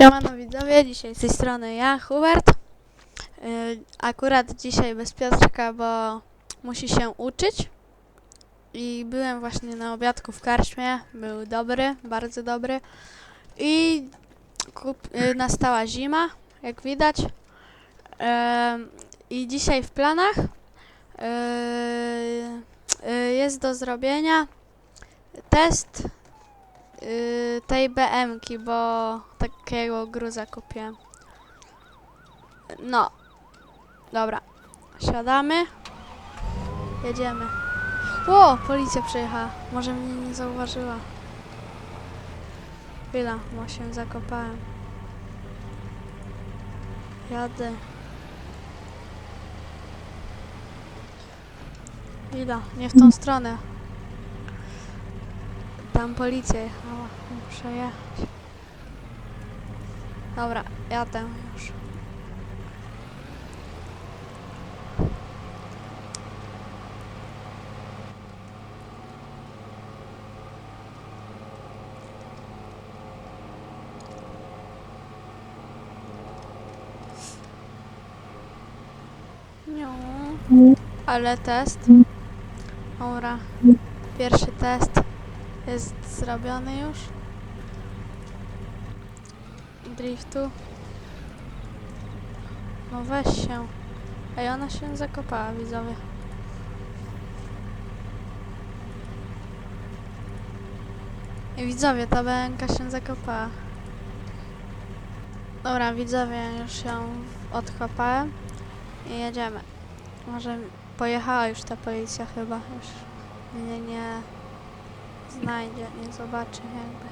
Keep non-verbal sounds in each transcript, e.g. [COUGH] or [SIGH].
Siemano widzowie, dzisiaj z tej strony ja, Hubert. Yy, Akurat dzisiaj bez Piotrka, bo musi się uczyć. I byłem właśnie na obiadku w karczmie, był dobry, bardzo dobry. I kup- yy, nastała zima, jak widać. Em, I dzisiaj w planach jest do zrobienia test yy, tej BM-ki, bo takiego gruza kupiłem. No. Dobra. Siadamy. Jedziemy. O, policja przyjechała. Może mnie nie zauważyła. Chwila, bo się zakopałem. Jadę. Chwila, nie w tą stronę. Tam policja jechała. Muszę jechać. Dobra, jadę już. No, ale test. Dobra, pierwszy test jest zrobiony już. Driftu. No weź się. Ej, ona się zakopała, widzowie. I widzowie, ta bęka się zakopała. Dobra, widzowie, już ją odkopałem i jedziemy. Może pojechała już ta policja chyba, już mnie nie znajdzie, nie zobaczy jakby.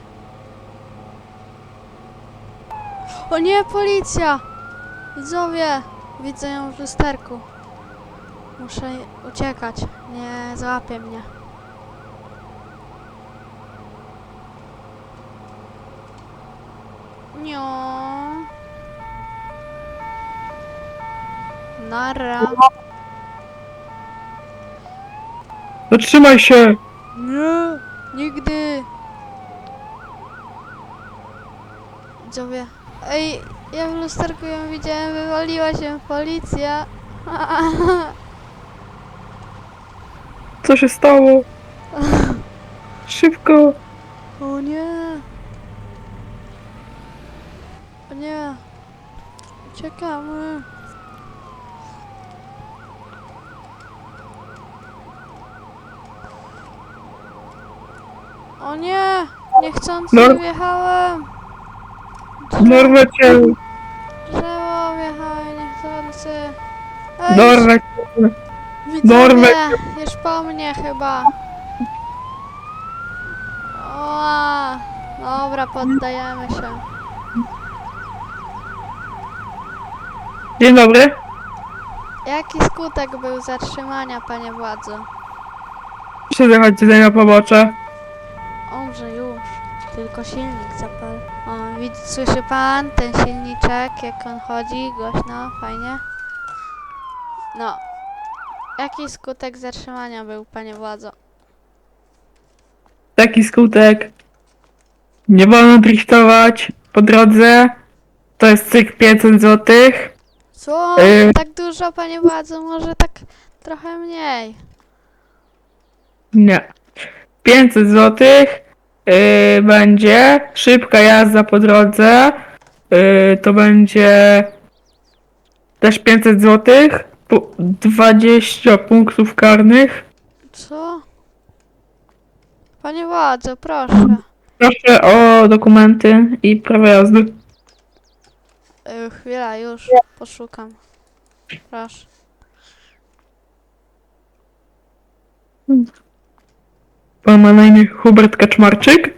O nie, policja! Widzowie, widzę ją w lusterku. Muszę uciekać, nie złapie mnie. Nio. Nara. Zatrzymaj się! Nie, nigdy. Widzowie. Ej, ja w lusterku ją widziałem, wywaliła się policja. [LAUGHS] Co się stało? Szybko! O nie. O nie. Uciekamy. O nie! Niechcący Nor- wjechałem. Dorwę cię! Drzewo wjechałem niechcący. Ej, Dorwę Widzowie, Dorwę. już po mnie chyba. O, dobra, poddajemy się. Dzień dobry. Jaki skutek był zatrzymania, panie władzo? Proszę zjechać tutaj na pobocze. Omrze już, tylko silnik zapal. O, widz, słyszy pan ten silniczek, jak on chodzi, głośno, fajnie. No. Jaki skutek zatrzymania był, panie władzo? Taki skutek. Nie wolno driftować po drodze. To jest cykl 500 zł. Co? Yy. Tak dużo, panie władzo? Może tak trochę mniej. Nie. 500 zł. Yy, będzie szybka jazda po drodze. Yy, to będzie też 500 zł. 20 punktów karnych. Co? Panie władzo, proszę. Proszę o dokumenty i prawo jazdy. Yy, chwila, już poszukam. Proszę. Pan ma na imię Hubert Kaczmarczyk?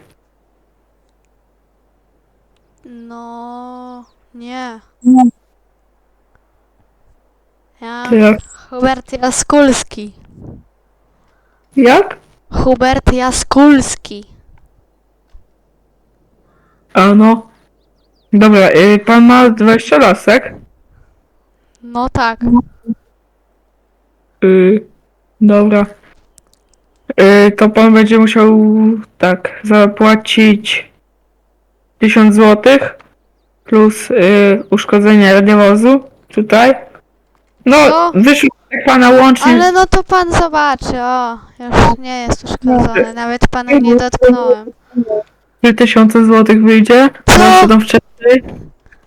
No, nie. Ja, To jak? Hubert Jaskulski. Jak? Hubert Jaskulski. A no. Dobra, y, pan ma 20 lasek. No tak. Y, dobra. Y, to pan będzie musiał tak zapłacić 1000 złotych plus y, uszkodzenie radiowozu tutaj. No, Co? wyszło jak pana łącznie. Ale no to pan zobaczy, o, już nie jest uszkodzony, nawet pana nie dotknąłem. 3000 zł wyjdzie. Co? No, co tam wcześniej?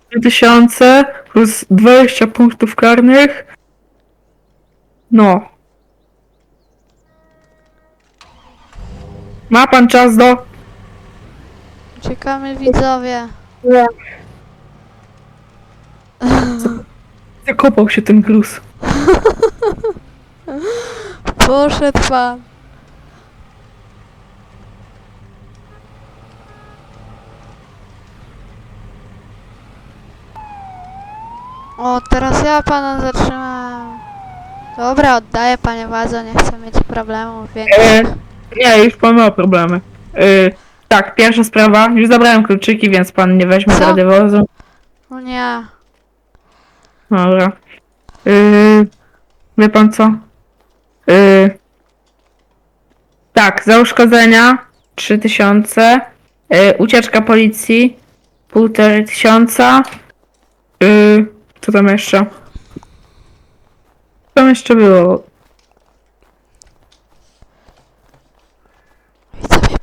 3000 plus 20 punktów karnych. No. Ma pan czas do. Czekamy widzowie. Zakopał się ten gruz. [LAUGHS] Poszedł pan. O, teraz ja pana zatrzymałem. Dobra, oddaję panie władzę, nie chcę mieć problemów E, większych. Nie, już pan ma problemy. Y, tak, pierwsza sprawa. Już zabrałem kluczyki, więc pan nie weźmie Co? do radiowozu. O nie. Dobra. Yy, wie pan co? Yy, tak, za uszkodzenia 3000. Yy, ucieczka policji półtorej tysiąca. Yy, co tam jeszcze? Co tam jeszcze było?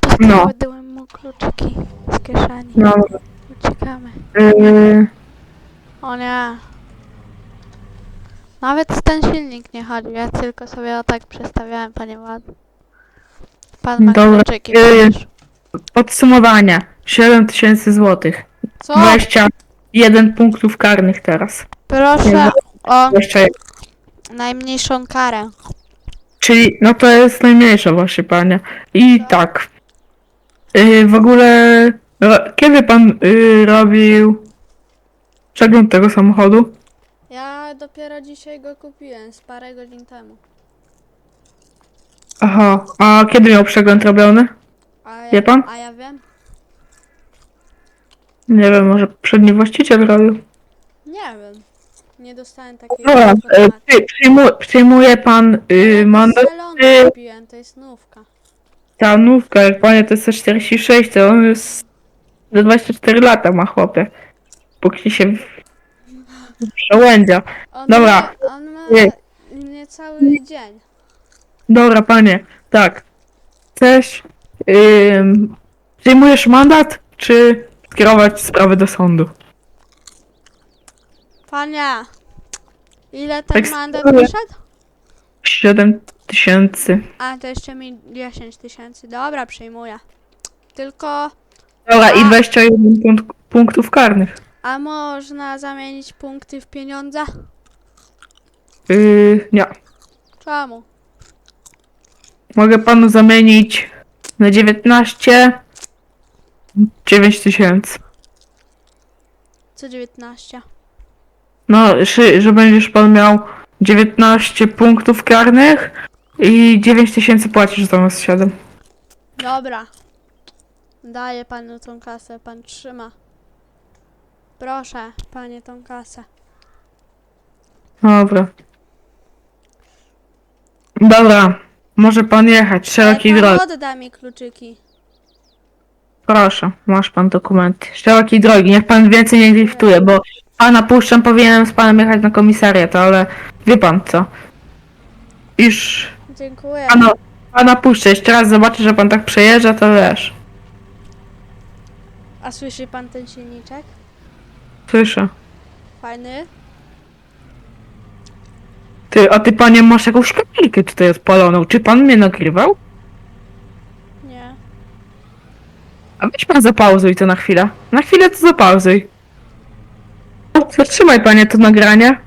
Widzowie, No. podkładłem mu kluczyki z kieszeni. No, Uciekamy. yy, O nie. Nawet ten silnik nie chodzi, ja tylko sobie o tak przestawiałem, panie Wład. Pan ma Dobra, kluczyki yy, przecież. podsumowanie. 7000 złotych. Co? 21 punktów karnych teraz. Proszę o 21. najmniejszą karę. Czyli, no to jest najmniejsza właśnie, panie. I tak. Yy, w ogóle, kiedy pan yy, robił przegląd tego samochodu? Ja dopiero dzisiaj go kupiłem, z parę godzin temu. Aha, a kiedy miał przegląd robiony? A ja, Wie pan? A ja wiem? Nie wiem, może przedni właściciel robił. Nie wiem. Nie dostałem takiej Dobra, przy, przyjmu, przyjmuje pan Ja mandat? z salonu czy- kupiłem, to jest nówka. Ta nówka, jak panie to jest 146, to on jest za 24 lata ma chłopie. Póki się w- przełędzia. On Dobra. Ma, on ma Nie. niecały dzień. Dobra, panie, tak. Chcesz. Ym, przyjmujesz mandat, czy skierować sprawę do sądu? Panie, ile ten Tak mandat wyszedł? 7 tysięcy. A, to jeszcze mi 10 tysięcy. Dobra, przyjmuję. Tylko, Dobra, i A. 21 punkt, punktów karnych. a można zamienić punkty w pieniądze? Yy, nie. Czemu? Mogę panu zamienić na 19 9 tysięcy. Co 19? No, że, że będziesz pan miał 19 punktów karnych i 9 tysięcy płacisz zamiast 7. Dobra. Daję panu tą kasę, pan trzyma. Proszę, panie, tą kasę. Dobra. Dobra, może pan jechać szerokiej Ale drogi. pan odda mi kluczyki. Proszę, masz pan dokumenty. Szerokiej drogi, niech pan więcej nie driftuje, bo pana puszczam, powinienem z panem jechać na komisariat, ale wie pan co. Już Dziękuję. pana, pana puszczę, jeszcze raz zobaczę, że pan tak przejeżdża, to wiesz. A słyszy pan ten silniczek? Słyszę. Fajny? Ty, a ty panie masz jakąś szpilkę tutaj odpaloną. Czy pan mnie nagrywał? Nie. A weź pan zapauzuj to na chwilę. Na chwilę to zapauzuj. O, Zatrzymaj panie to nagranie.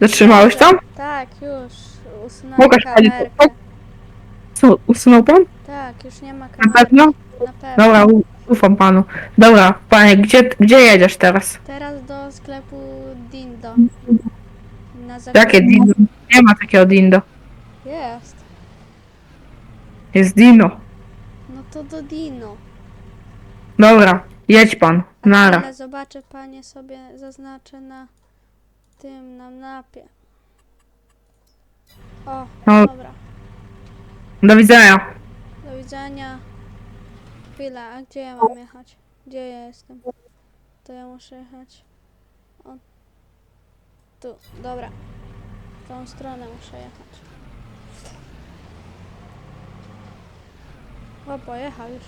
Zatrzymałeś tam? Tak, już. Usunąłem Pokaż pani kamerkę. Co, usunął pan? Tak, już nie ma Na kamerki. pewno? Na pewno. Dobra, u- ufam panu. Dobra, panie, gdzie, gdzie jedziesz teraz? Teraz do sklepu Dindo. Na zakupy. Jakie Dindo? Nie ma takiego Dindo. Jest. Jest Dino. No to do Dino. Dobra, jedź pan. Nara. Ale zobaczę, panie sobie zaznaczę na tym, na mapie. O, No. dobra. Do widzenia. Do widzenia. Chwila, a gdzie ja mam jechać? Gdzie ja jestem? to ja muszę jechać. O, tu, dobra. W tą stronę muszę jechać. O, pojechał już.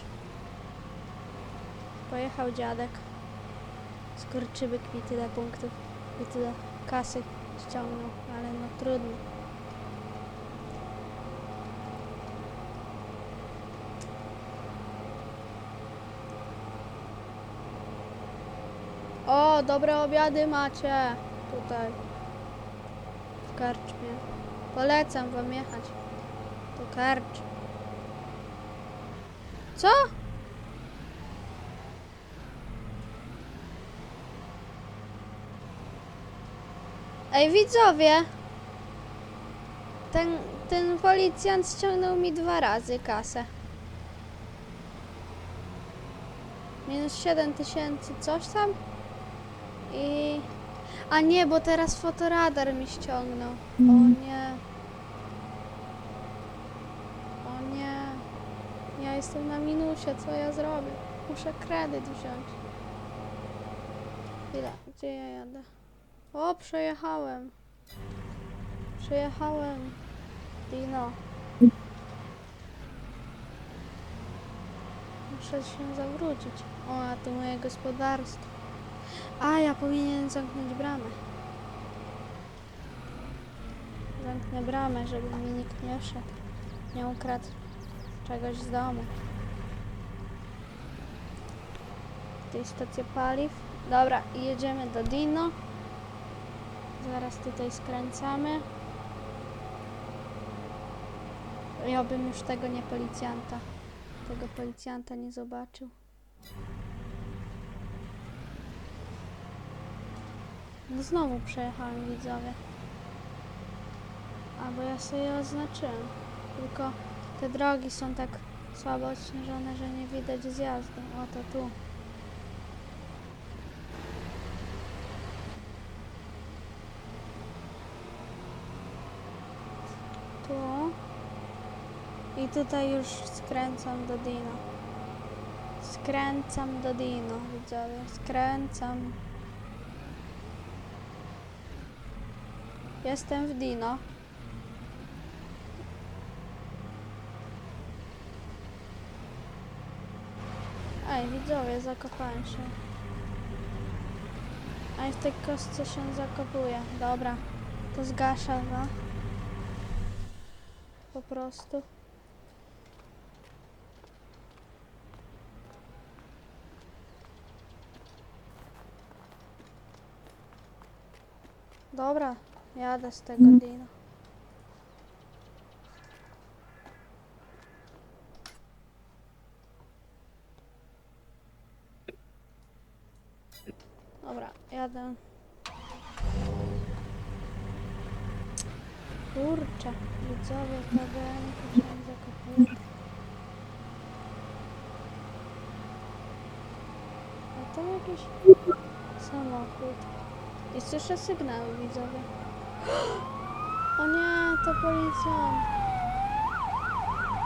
Pojechał dziadek. Skurczybyk mi tyle punktów i tyle kasy ściągnął, ale no trudno. O, dobre obiady macie tutaj w karczmie. Polecam wam jechać do karcz. Co? Ej, widzowie! Ten, ten policjant ściągnął mi dwa razy kasę. Minus 7 tysięcy, coś tam? I... A nie, bo teraz fotoradar mi ściągnął. O nie. O nie. Ja jestem na minusie, co ja zrobię? Muszę kredyt wziąć. Chwila, gdzie ja jadę? O, przejechałem. Przejechałem. Dino. Muszę się zawrócić. O, a to moje gospodarstwo. A, ja powinienem zamknąć bramę. Zamknę bramę, żeby mi nikt nie wszedł. Nie ukradł czegoś z domu. Tutaj stacja paliw. Dobra, jedziemy do Dino. Zaraz tutaj skręcamy. Ja bym już tego nie policjanta. Tego policjanta nie zobaczył. No znowu przejechałem widzowie. Albo ja sobie oznaczyłem. Tylko te drogi są tak słabo odśnieżone, że nie widać zjazdu. Oto. Tu. Tutaj już skręcam do Dino. Skręcam do Dino, widzowie. Skręcam. Jestem w Dino. Ej, widzowie, zakopałem się. Ej, w tej kostce się zakopuje. Dobra, to zgaszę, no. Po prostu. Dobra, jadę z tego Dino. Dobra, jadę. Kurczę, widzowie, KBM się zakopuje. A to jakiś samochód. I słyszę sygnały widzowie. [GASPS] O nie, to policjant.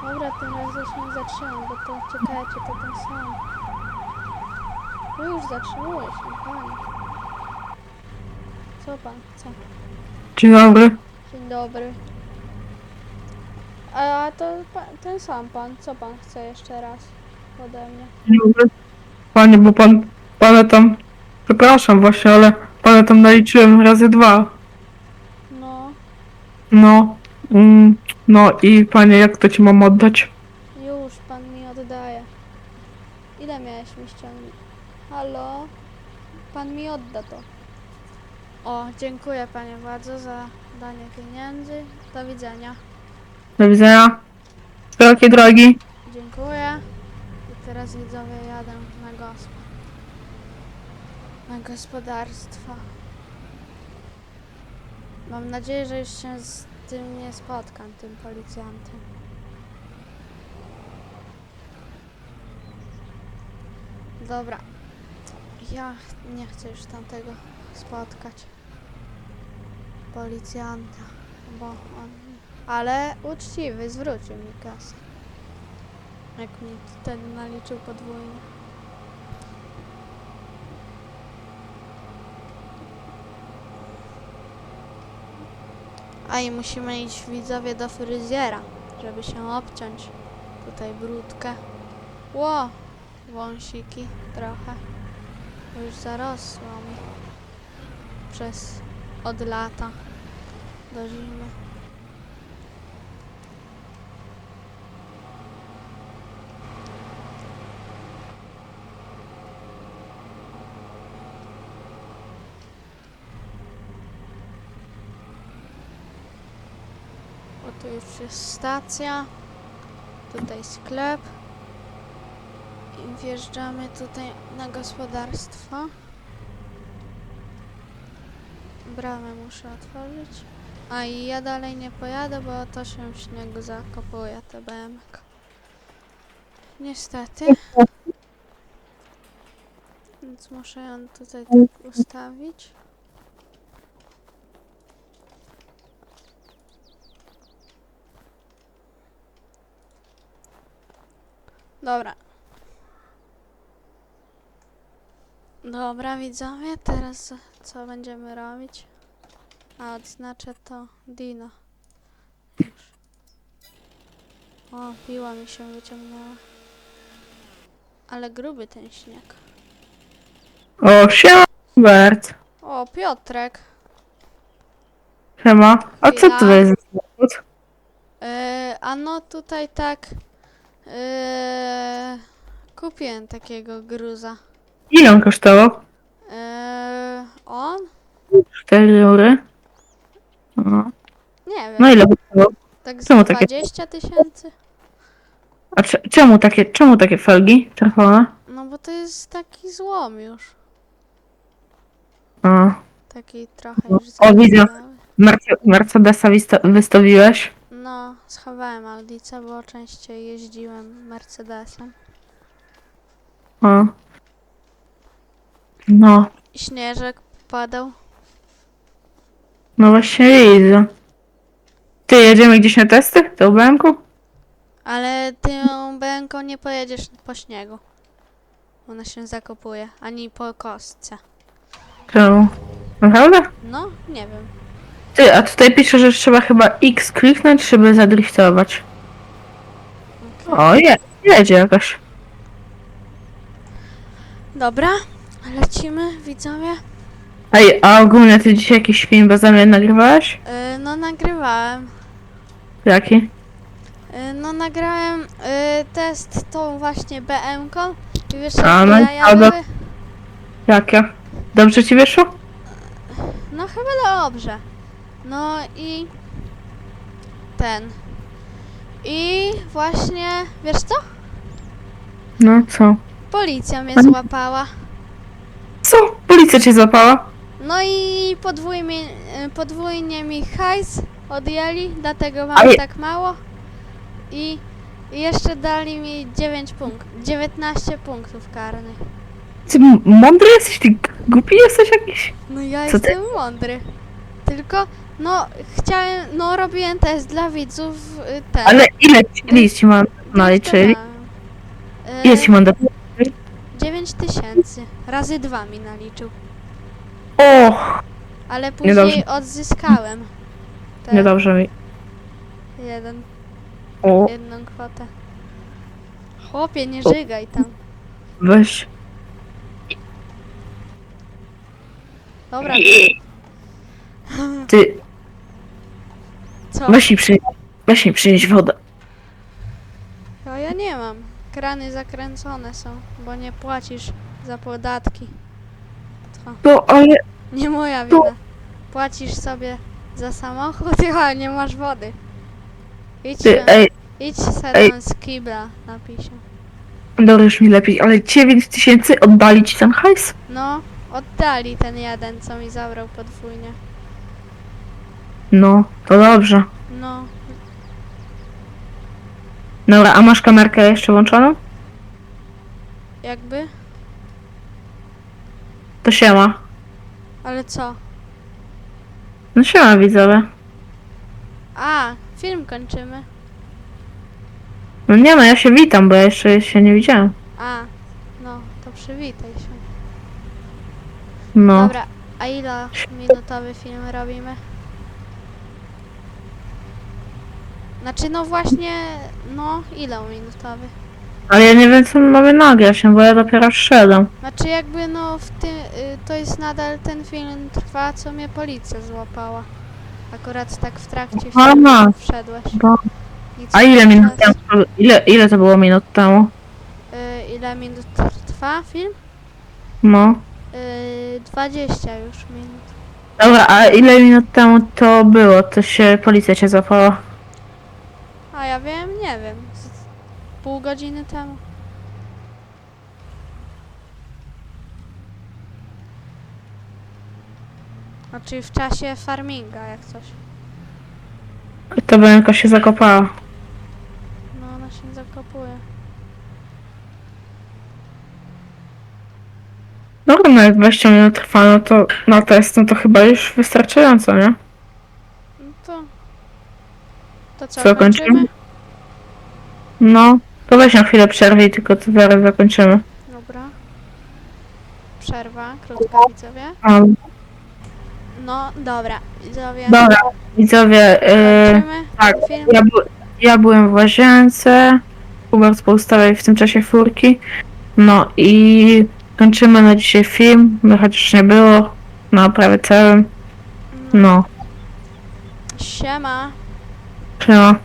Dobra, tym razem się zatrzymam, bo to czekajcie, to ten sam. No już zatrzymujesz mnie, panie. Co pan chce? Dzień dobry. Dzień dobry. A to pa, ten sam pan, co pan chce jeszcze raz ode mnie? Dzień dobry. Panie, bo pan, pana tam, przepraszam właśnie, ale pana tam naliczyłem razy dwa. No, No, mm, no i panie, jak to ci mam oddać? już pan mi oddaje. Ile miałeś mi ściągnąć? Halo? Pan mi odda to. O, dziękuję panie bardzo za danie pieniędzy. Do widzenia. Do widzenia. Szerokiej drogi. Dziękuję. I teraz widzowie jadę na gosp. Na gospodarstwo. Mam nadzieję, że już się z tym nie spotkam, tym policjantem. Dobra. Ja nie chcę już tamtego spotkać. Policjanta. Bo on... Ale uczciwy, zwrócił mi kasę. Jak mi wtedy naliczył podwójnie. A i musimy iść widzowie do fryzjera, żeby się obciąć. Tutaj brudkę. Ło! Wąsiki trochę. Już zarosło mi. Przez od lata do zimy. O tu już jest stacja. Tutaj sklep. I wjeżdżamy tutaj na gospodarstwo. Bramę muszę otworzyć. A i ja dalej nie pojadę, bo to się w śniegu zakopuje te BMK. Niestety. Więc muszę ją tutaj tak ustawić. Dobra. Dobra, widzowie, teraz co będziemy robić? A, odznaczę to Dino. Już. O, piła mi się wyciągnęła. Ale gruby ten śnieg. O, siema. O, Piotrek. Siema. A co Chwila. to jest za samochód? Yy, a no tutaj tak. Yy, kupiłem takiego gruza. Ile on kosztował? Yy, on? 4 eury. No. Nie wiem. no ile kosztował? tak z czemu takie- 20 tysięcy? A cze- czemu takie, czemu takie felgi czerwone? No bo to jest taki złom już. A, Taki trochę No, już o, widzę. zgniły. Merce- Mercedesa wista- wystawiłeś? Schowałem Audicę, bo częściej jeździłem Mercedesem. A. No, śnieżek padał. no właśnie widzę. Ty, jedziemy gdzieś na testy? Do UBM-ku? Ale tą bęką nie pojedziesz po śniegu. Ona się zakopuje, ani po kostce. Czemu? Naprawdę? No, nie wiem. Ty, a tutaj pisze, że trzeba chyba X kliknąć, żeby zadriftować. O, je, jedzie jakaś. Dobra, lecimy, widzowie. Ej, a ogólnie ty dzisiaj jakiś film beze mnie nagrywałeś? Yy, no, nagrywałem. Jaki? Yy, no, nagrałem yy, test tą właśnie BM-ką. I wiesz, A, jakie no i jaja były? Jakie? Dobrze ci wyszło? No chyba dobrze. No i ten. I właśnie, wiesz co? No co? Policja mnie Ani- złapała. Co? Policja cię złapała? No i podwójnie, podwójnie mi hajs odjęli, dlatego mam Ale- tak mało. I i jeszcze dali mi 9 punktów, 19 punktów karnych. Ty m- mądry jesteś? Ty g- głupi jesteś jakiś? No ja Co ty- jestem mądry. Tylko, no chciałem, no robiłem test dla widzów y, ten. Ale ile ci, ile ci mam naliczyli? Ile Y, ci mam do... 9 tysięcy. Razy dwa mi naliczył. O, Ale później Niedobrze. odzyskałem. Ten niedobrze mi. jeden, O, jedną kwotę. Chłopie, nie żygaj tam. weź. Dobra, Ty, co? weź mi przynieść, weź mi przynieść wodę. No ja nie mam. Krany zakręcone są, bo nie płacisz za podatki. To No, ale... nie moja To- wina. Płacisz sobie za samochód, [LAUGHS] a nie masz wody. Idź, Ty, se- ej, idź se ej. tam z kibla napiszę. dobra, już mi lepiej, ale 9 tysięcy oddali ci ten hajs? No, oddali ten jeden, co mi zabrał podwójnie. No, to dobrze. No, Dobra, a masz kamerkę jeszcze włączoną? jakby? To siema. Ale co? No siema widzowie. A, film kończymy. No nie no, ja się witam, bo ja jeszcze się nie widziałem. A, no, to przywitaj się. No. Dobra, a ile minutowy film robimy? Znaczy, no właśnie, no, ile minutowy? Ale ja nie wiem, co my mamy nagrać, no bo ja dopiero wszedłem. Znaczy, jakby, no, w tym, y, to jest nadal ten film trwa, co mnie policja złapała. Akurat tak w trakcie Aha. filmu wszedłeś. Bo... A ile minut teraz? Ile, ile to było minut temu? Y, ile minut trwa film? No. Y, 20 już minut. Dobra, a ile minut temu to było? To się policja cię złapała. A ja wiem, nie wiem. Z pół godziny temu. Znaczy w czasie farminga, jak coś. To jakoś się zakopała. No ona się zakopuje. Dobra, no jak 20 minut trwa, no to na test, no to chyba już wystarczająco, nie? No to... Co, Co, kończymy? No, to weź na chwilę przerwy i tylko to zaraz zakończymy. Dobra. Przerwa, krótka widzowie. Um, No, dobra, widzowie. dobra, widzowie, yy, Kończymy tak, ten film. ja, bu- ja byłem w łazience, Hubert poustawiał w tym czasie furki, no i kończymy na dzisiaj film, no chociaż nie było, no prawie całym, no, Siema. Siema.